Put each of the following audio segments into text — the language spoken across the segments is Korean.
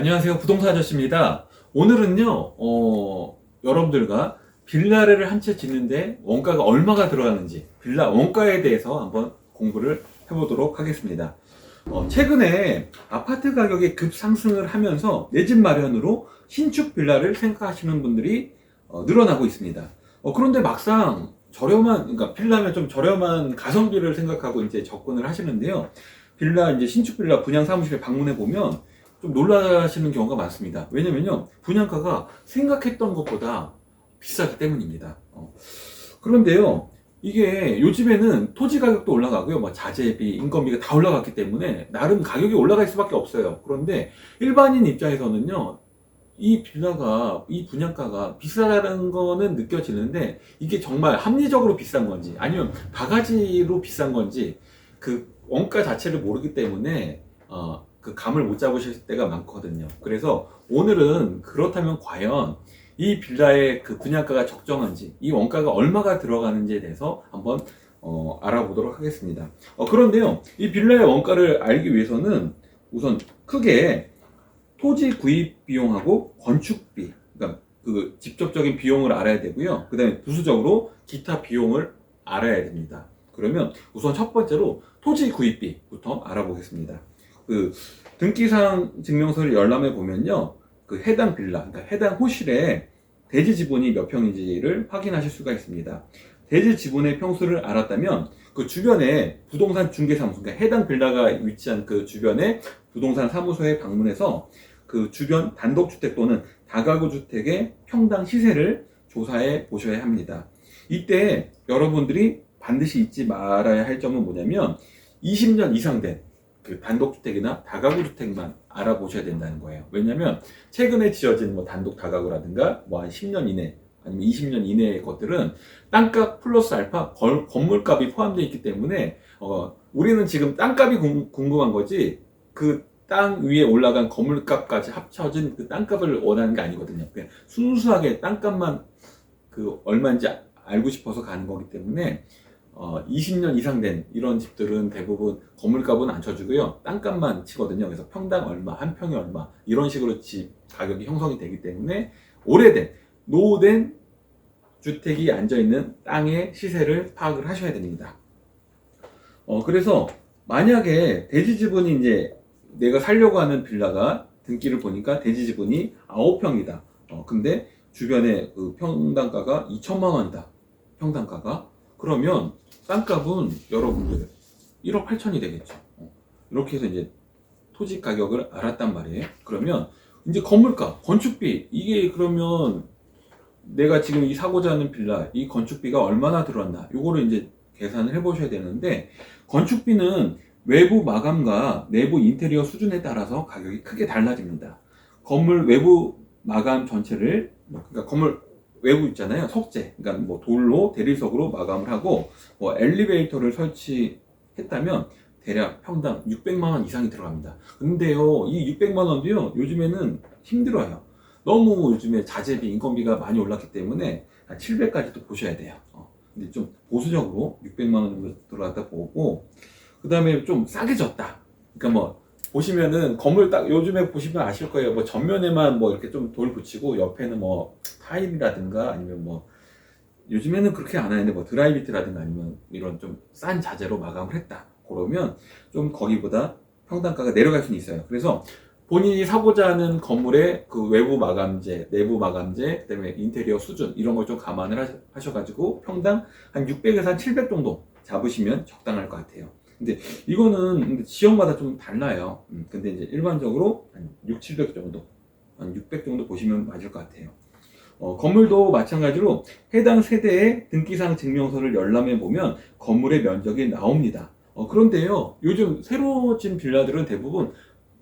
안녕하세요. 부동산 아저씨입니다. 오늘은요, 어, 여러분들과 빌라를 한 채 짓는데 원가가 얼마가 들어가는지, 빌라 원가에 대해서 한번 공부를 해보도록 하겠습니다. 어, 최근에 아파트 가격이 급상승을 하면서 내 집 마련으로 신축 빌라를 생각하시는 분들이 어, 늘어나고 있습니다. 어, 그런데 막상 저렴한, 그러니까 빌라면 좀 저렴한 가성비를 생각하고 이제 접근을 하시는데요. 빌라, 이제 신축 빌라 분양 사무실에 방문해 보면 좀 놀라시는 경우가 많습니다. 왜냐면요, 분양가가 생각했던 것보다 비싸기 때문입니다. 어. 그런데요, 이게 요즘에는 토지 가격도 올라가고요, 뭐 자재비, 인건비가 다 올라갔기 때문에 나름 가격이 올라갈 수밖에 없어요. 그런데 일반인 입장에서는요, 이 빌라가, 이 분양가가 비싸다는 거는 느껴지는데 이게 정말 합리적으로 비싼 건지 아니면 바가지로 비싼 건지 그 원가 자체를 모르기 때문에 어, 그 감을 못 잡으실 때가 많거든요. 그래서 오늘은 그렇다면 과연 이 빌라의 그 분양가가 적정한지, 이 원가가 얼마가 들어가는지에 대해서 한번 어, 알아보도록 하겠습니다. 어, 그런데요, 이 빌라의 원가를 알기 위해서는 우선 크게 토지 구입 비용하고 건축비, 그러니까 그 직접적인 비용을 알아야 되고요. 그 다음에 부수적으로 기타 비용을 알아야 됩니다. 그러면 우선 첫 번째로 토지 구입비부터 알아보겠습니다. 그 등기상 증명서를 열람해 보면요. 그 해당 빌라, 그러니까 해당 호실에 대지 지분이 몇 평인지를 확인하실 수가 있습니다. 대지 지분의 평수를 알았다면 그 주변에 부동산 중개사무소, 그러니까 해당 빌라가 위치한 그 주변에 부동산 사무소에 방문해서 그 주변 단독주택 또는 다가구 주택의 평당 시세를 조사해 보셔야 합니다. 이때 여러분들이 반드시 잊지 말아야 할 점은 뭐냐면 20년 이상 된 그 단독주택이나 다가구 주택만 알아보셔야 된다는 거예요. 왜냐면 최근에 지어진 뭐 단독 다가구라든가 뭐 한 10년 이내 아니면 20년 이내의 것들은 땅값 플러스 알파 걸- 건물값이 포함되어 있기 때문에 어, 우리는 지금 땅값이 궁- 궁금한 거지 그 땅 위에 올라간 건물값까지 합쳐진 그 땅값을 원하는 게 아니거든요. 그냥 순수하게 땅값만 그 얼마인지 아- 알고 싶어서 가는 거기 때문에 어, 20년 이상 된 이런 집들은 대부분 건물값은 안 쳐주고요. 땅값만 치거든요. 그래서 평당 얼마, 한 평에 얼마 이런 식으로 집 가격이 형성이 되기 때문에 오래된 노후된 주택이 앉아 있는 땅의 시세를 파악을 하셔야 됩니다. 어, 그래서 만약에 대지 지분이 이제 내가 살려고 하는 빌라가 등기를 보니까 대지 지분이 9평이다. 어, 근데 주변에 그 평당가가 2천만 원이다. 평당가가. 그러면 땅값은 여러분들 1억 8천이 되겠죠. 어, 이렇게 해서 이제 토지 가격을 알았단 말이에요. 그러면 이제 건물가, 건축비, 이게 그러면 내가 지금 이 사고자 하는 빌라, 이 건축비가 얼마나 들었나, 요거를 이제 계산을 해 보셔야 되는데, 건축비는 외부 마감과 내부 인테리어 수준에 따라서 가격이 크게 달라집니다. 건물 외부 마감 전체를, 그러니까 건물 외부 있잖아요. 석재. 그러니까 뭐 돌로 대리석으로 마감을 하고, 뭐 엘리베이터를 설치했다면, 대략 평당 600만 원 이상이 들어갑니다. 근데요, 이 600만 원도요, 요즘에는 힘들어요. 너무 요즘에 자재비, 인건비가 많이 올랐기 때문에 한 700까지도 보셔야 돼요. 어, 근데 좀 보수적으로 600만 원 정도 들어갔다 보고, 그 다음에 좀 싸게 졌다. 그러니까 뭐, 보시면은 건물 딱 요즘에 보시면 아실 거예요. 뭐 전면에만 뭐 이렇게 좀 돌 붙이고 옆에는 뭐 타일이라든가 아니면 뭐 요즘에는 그렇게 안 하는데 뭐 드라이비트라든가 아니면 이런 좀 싼 자재로 마감을 했다. 그러면 좀 거기보다 평당가가 내려갈 수는 있어요. 그래서 본인이 사고자 하는 건물의 그 외부 마감재, 내부 마감재, 그다음에 인테리어 수준 이런 걸 좀 감안을 하셔- 하셔가지고 평당 한 600에서 한 700 정도 잡으시면 적당할 것 같아요. 근데 이거는 지역마다 좀 달라요. 음, 근데 이제 일반적으로 한 6, 700 정도, 한 600 정도 보시면 맞을 것 같아요. 어, 건물도 마찬가지로 해당 세대의 등기상 증명서를 열람해 보면 건물의 면적이 나옵니다. 어, 그런데요, 요즘 새로 진 빌라들은 대부분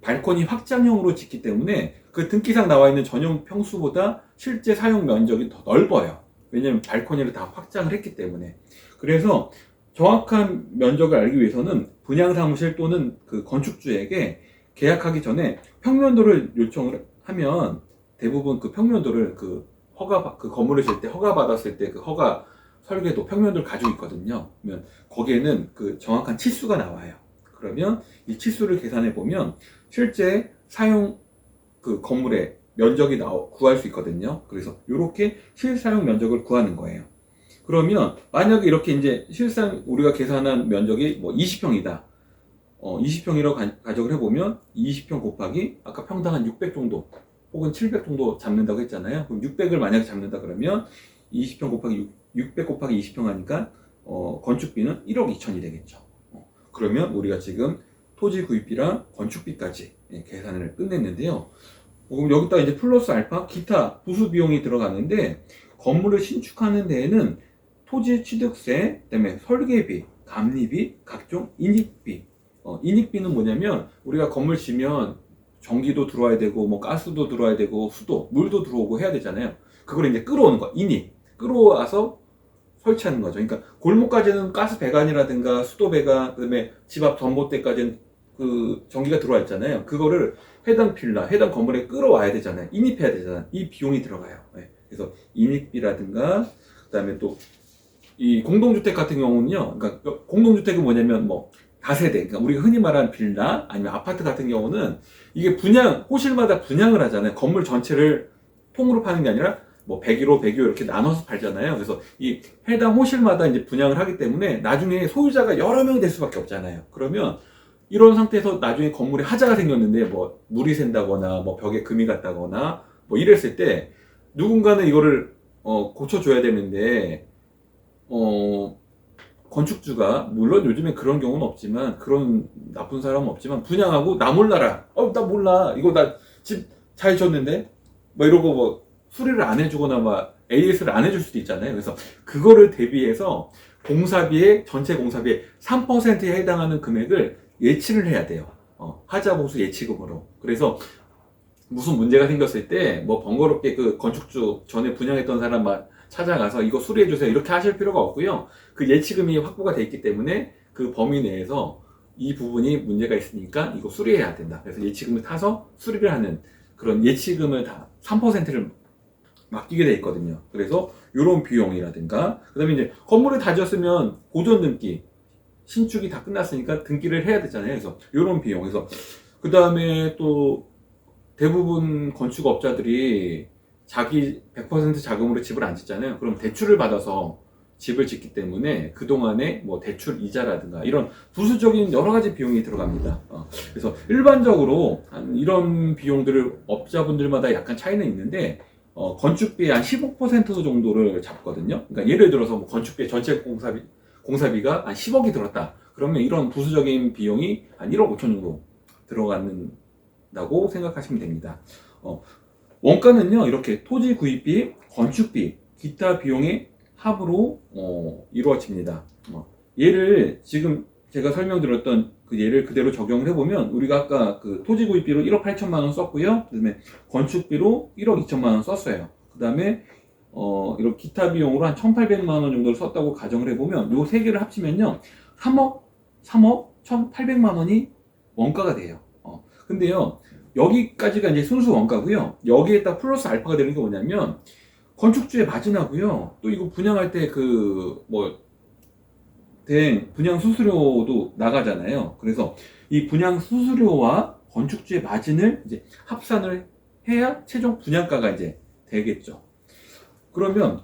발코니 확장형으로 짓기 때문에 그 등기상 나와 있는 전용 평수보다 실제 사용 면적이 더 넓어요. 왜냐면 발코니를 다 확장을 했기 때문에. 그래서 정확한 면적을 알기 위해서는 분양 사무실 또는 그 건축주에게 계약하기 전에 평면도를 요청을 하면 대부분 그 평면도를 그 허가, 받- 그 건물을 질때 허가 받았을 때 그 허가 설계도 평면도를 가지고 있거든요. 그러면 거기에는 그 정확한 치수가 나와요. 그러면 이 치수를 계산해 보면 실제 사용 그그 건물의 면적이 나오, 구할 수 있거든요. 그래서 이렇게 실사용 면적을 구하는 거예요. 그러면 만약에 이렇게 이제 실상 우리가 계산한 면적이 뭐 20평이다. 어, 20평이라고 가정을 해보면 20평 곱하기 아까 평당 한 600 정도 혹은 700 정도 잡는다고 했잖아요. 그럼 600을 만약에 잡는다 그러면 20평 곱하기 6, 600 곱하기 20평 하니까 어, 건축비는 1억 2천이 되겠죠. 어, 그러면 우리가 지금 토지 구입비랑 건축비까지 예, 계산을 끝냈는데요. 어, 그럼 여기다 이제 플러스 알파 기타 부수 비용이 들어가는데 건물을 신축하는 데에는 토지 취득세, 그다음에 설계비, 감리비, 각종 인익비. 어, 인익비는 뭐냐면 우리가 건물 지면 전기도 들어와야 되고 뭐 가스도 들어와야 되고 수도, 물도 들어오고 해야 되잖아요. 그걸 이제 끌어오는 거, 인익. 끌어와서 설치하는 거죠. 그러니까 골목까지는 가스 배관이라든가 수도 배관, 그다음에 집 앞 전봇대까지는 그 전기가 들어와 있잖아요. 그거를 해당 빌라, 해당 건물에 끌어와야 되잖아요. 인입해야 되잖아요. 이 비용이 들어가요. 네. 그래서 인입비라든가 그다음에 또 이 공동주택 같은 경우는요. 그러니까 공동주택은 뭐냐면 뭐 다세대, 그러니까 우리가 흔히 말하는 빌라 아니면 아파트 같은 경우는 이게 분양 호실마다 분양을 하잖아요. 건물 전체를 통으로 파는 게 아니라 뭐 101호, 102호 이렇게 나눠서 팔잖아요. 그래서 이 해당 호실마다 이제 분양을 하기 때문에 나중에 소유자가 여러 명이 될 수밖에 없잖아요. 그러면 이런 상태에서 나중에 건물에 하자가 생겼는데 뭐 물이 샌다거나 뭐 벽에 금이 갔다거나 뭐 이랬을 때 누군가는 이거를 어 고쳐줘야 되는데 어 건축주가 물론 요즘에 그런 경우는 없지만 그런 나쁜 사람은 없지만 분양하고 나 몰라라. 어 나 몰라. 이거 나 집 잘 졌는데? 뭐 이러고 뭐 수리를 안 해주거나 막 AS를 안 해줄 수도 있잖아요. 그래서 그거를 대비해서 공사비의 전체 공사비의 3%에 해당하는 금액을 예치를 해야 돼요. 어, 하자 보수 예치금으로. 그래서 무슨 문제가 생겼을 때 뭐 번거롭게 그 건축주 전에 분양했던 사람 막 찾아가서 이거 수리해 주세요. 이렇게 하실 필요가 없고요. 그 예치금이 확보가 돼 있기 때문에 그 범위 내에서 이 부분이 문제가 있으니까 이거 수리해야 된다. 그래서 예치금을 타서 수리를 하는 그런 예치금을 다 3%를 맡기게 돼 있거든요. 그래서 이런 비용이라든가 그 다음에 이제 건물을 다 지었으면 고전 등기 신축이 다 끝났으니까 등기를 해야 되잖아요. 그래서 이런 비용. 그래서 그 다음에 또 대부분 건축업자들이 자기 100% 자금으로 집을 안 짓잖아요. 그럼 대출을 받아서 집을 짓기 때문에 그동안에 뭐 대출 이자라든가 이런 부수적인 여러 가지 비용이 들어갑니다. 어, 그래서 일반적으로 한 이런 비용들을 업자분들마다 약간 차이는 있는데 어, 건축비의 한 15% 정도를 잡거든요. 그러니까 예를 들어서 뭐 건축비 전체 공사비 공사비가 한 10억이 들었다. 그러면 이런 부수적인 비용이 한 1억 5천 정도 들어간다고 생각하시면 됩니다. 어, 원가는요 이렇게 토지 구입비, 건축비, 기타 비용의 합으로 어, 이루어집니다. 어, 얘를 지금 제가 설명드렸던 그 예를 그대로 적용을 해보면 우리가 아까 그 토지 구입비로 1억 8천만 원 썼고요. 그다음에 건축비로 1억 2천만 원 썼어요. 그다음에 어, 이런 기타 비용으로 한 1,800만 원 정도를 썼다고 가정을 해보면 요 세 개를 합치면요 3억, 3억 1,800만 원이 원가가 돼요. 어, 근데요 여기까지가 이제 순수 원가고요. 여기에다 플러스 알파가 되는 게 뭐냐면 건축주의 마진하고요. 또 이거 분양할 때 그 뭐 대행 분양 수수료도 나가잖아요. 그래서 이 분양 수수료와 건축주의 마진을 이제 합산을 해야 최종 분양가가 이제 되겠죠. 그러면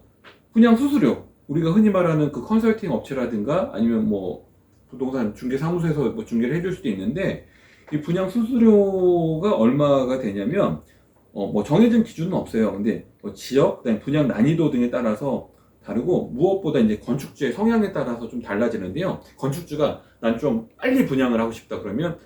분양 수수료 우리가 흔히 말하는 그 컨설팅 업체라든가 아니면 뭐 부동산 중개 사무소에서 뭐 중개를 해줄 수도 있는데 이 분양 수수료가 얼마가 되냐면 어, 뭐 정해진 기준은 없어요. 근데 뭐 지역, 분양 난이도 등에 따라서 다르고 무엇보다 이제 건축주의 성향에 따라서 좀 달라지는데요. 건축주가 난 좀 빨리 분양을 하고 싶다 그러면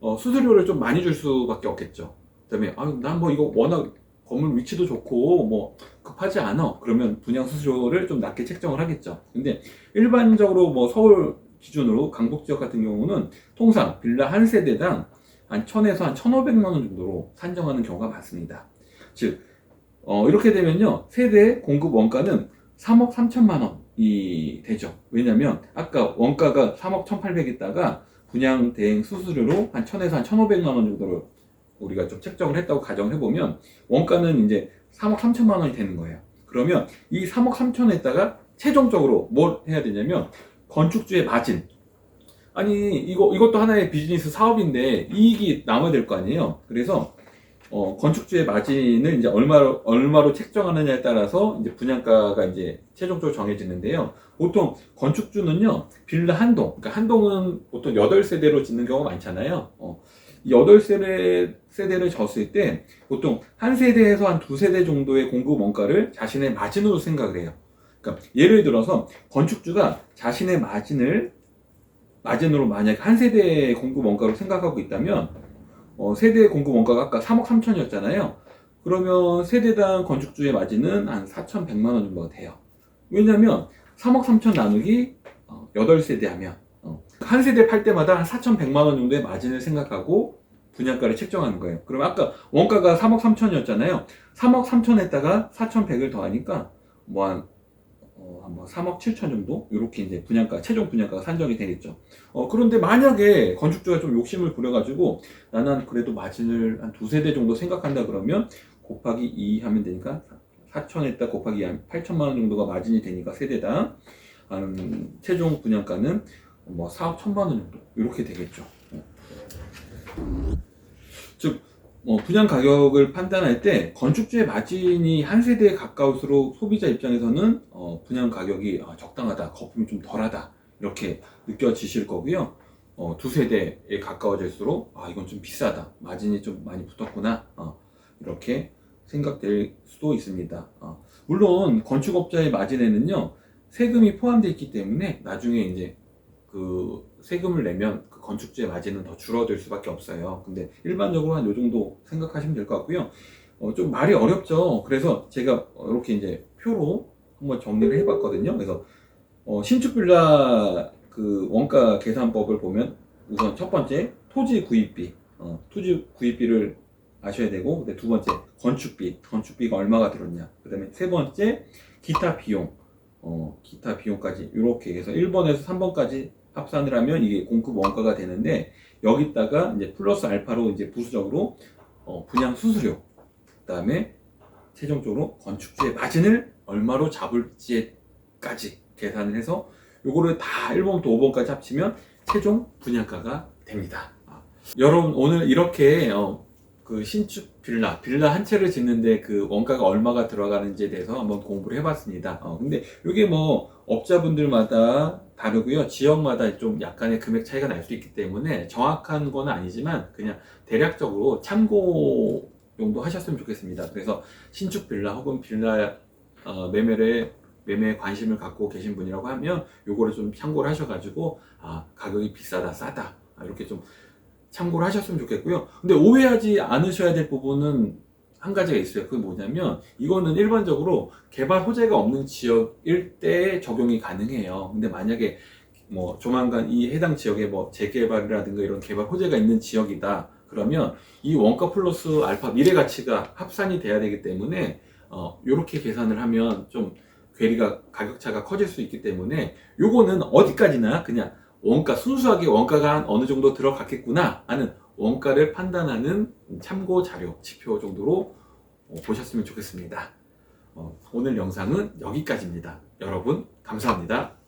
어, 수수료를 좀 많이 줄 수밖에 없겠죠. 그다음에 아, 난 뭐 이거 워낙 건물 위치도 좋고 뭐 급하지 않아. 그러면 분양 수수료를 좀 낮게 책정을 하겠죠. 근데 일반적으로 뭐 서울 기준으로 강북 지역 같은 경우는 통상 빌라 한 세대당 한 1000에서 한 1500만 원 정도로 산정하는 경우가 많습니다. 즉, 어, 이렇게 되면요, 세대 공급 원가는 3억 3천만 원이 되죠. 왜냐면, 아까 원가가 3억 1800 있다가 분양 대행 수수료로 한 1000에서 한 1500만 원 정도를 우리가 좀 책정을 했다고 가정해 보면, 원가는 이제 3억 3천만 원이 되는 거예요. 그러면 이 3억 3천에다가 최종적으로 뭘 해야 되냐면, 건축주의 마진. 아니, 이거, 이것도 하나의 비즈니스 사업인데 이익이 남아야 될 거 아니에요? 그래서 어, 건축주의 마진을 이제 얼마로, 얼마로 책정하느냐에 따라서 이제 분양가가 이제 최종적으로 정해지는데요. 보통 건축주는요, 빌라 한 동, 그러니까 한 동은 보통 8세대로 짓는 경우가 많잖아요. 어, 이 8세대, 세대를 졌을 때 보통 한 세대에서 한 두 세대 정도의 공급 원가를 자신의 마진으로 생각을 해요. 그러니까 예를 들어서 건축주가 자신의 마진을 마진으로 만약 한 세대의 공급 원가로 생각하고 있다면 어, 세대 공급 원가가 아까 3억 3천이었잖아요. 그러면 세대당 건축주의 마진은 한 4,100만 원 정도가 돼요. 왜냐면 3억 3천 나누기 어, 8세대 하면 어, 한 세대 팔 때마다 한 4,100만 원 정도의 마진을 생각하고 분양가를 책정하는 거예요. 그러면 아까 원가가 3억 3천이었잖아요. 3억 3천에다가 4,100을 더하니까 뭐 한 어, 한뭐 3억 7천 정도 이렇게 이제 분양가 최종 분양가가 산정이 되겠죠. 어, 그런데 만약에 건축주가 좀 욕심을 부려가지고 나는 그래도 마진을 한 두 세 대 정도 생각한다 그러면 곱하기 2 하면 되니까 4천에다 곱하기 2 하면 8천만 원 정도가 마진이 되니까 세대당 한 최종 분양가는 뭐 4억 1천만 원 정도 이렇게 되겠죠. 어. 즉 어, 분양 가격을 판단할 때 건축주의 마진이 한 세대에 가까울수록 소비자 입장에서는 어, 분양 가격이 아, 적당하다, 거품이 좀 덜하다 이렇게 느껴지실 거고요. 어, 두 세대에 가까워질수록 아 이건 좀 비싸다, 마진이 좀 많이 붙었구나 어, 이렇게 생각될 수도 있습니다. 어, 물론 건축업자의 마진에는요 세금이 포함되어 있기 때문에 나중에 이제 그 세금을 내면 그 건축주의 마진은 더 줄어들 수밖에 없어요. 근데 일반적으로 한 요 정도 생각하시면 될 것 같고요. 어, 좀 말이 어렵죠. 그래서 제가 이렇게 이제 표로 한번 정리를 해봤거든요. 그래서 어, 신축 빌라 그 원가 계산법을 보면 우선 첫 번째 토지 구입비, 어, 토지 구입비를 아셔야 되고, 두 번째 건축비, 건축비가 얼마가 들었냐. 그다음에 세 번째 기타 비용, 어, 기타 비용까지 이렇게 해서 1번에서 3번까지 합산을 하면 이게 공급 원가가 되는데 여기다가 이제 플러스 알파로 이제 부수적으로 어, 분양 수수료 그다음에 최종적으로 건축주의 마진을 얼마로 잡을지까지 계산을 해서 요거를 다 1번부터 5번까지 합치면 최종 분양가가 됩니다. 아, 여러분 오늘 이렇게 어, 그 신축 빌라, 빌라 한 채를 짓는데 그 원가가 얼마가 들어가는지에 대해서 한번 공부를 해봤습니다. 어, 근데 이게 뭐 업자분들마다 다르고요. 지역마다 좀 약간의 금액 차이가 날 수 있기 때문에 정확한 건 아니지만 그냥 대략적으로 참고 정도 하셨으면 좋겠습니다. 그래서 신축 빌라 혹은 빌라 어, 매매를 매매에 관심을 갖고 계신 분이라고 하면 요거를 좀 참고를 하셔가지고 아 가격이 비싸다 싸다 아, 이렇게 좀 참고를 하셨으면 좋겠고요. 근데 오해하지 않으셔야 될 부분은 한 가지가 있어요. 그게 뭐냐면 이거는 일반적으로 개발 호재가 없는 지역일 때 적용이 가능해요. 근데 만약에 뭐 조만간 이 해당 지역에 뭐 재개발이라든가 이런 개발 호재가 있는 지역이다. 그러면 이 원가 플러스 알파 미래 가치가 합산이 돼야 되기 때문에 어 요렇게 계산을 하면 좀 괴리가 가격 차가 커질 수 있기 때문에 요거는 어디까지나 그냥 원가 순수하게 원가가 한 어느 정도 들어갔겠구나 하는 원가를 판단하는 참고 자료 지표 정도로 어, 보셨으면 좋겠습니다. 어, 오늘 영상은 여기까지입니다. 여러분 감사합니다.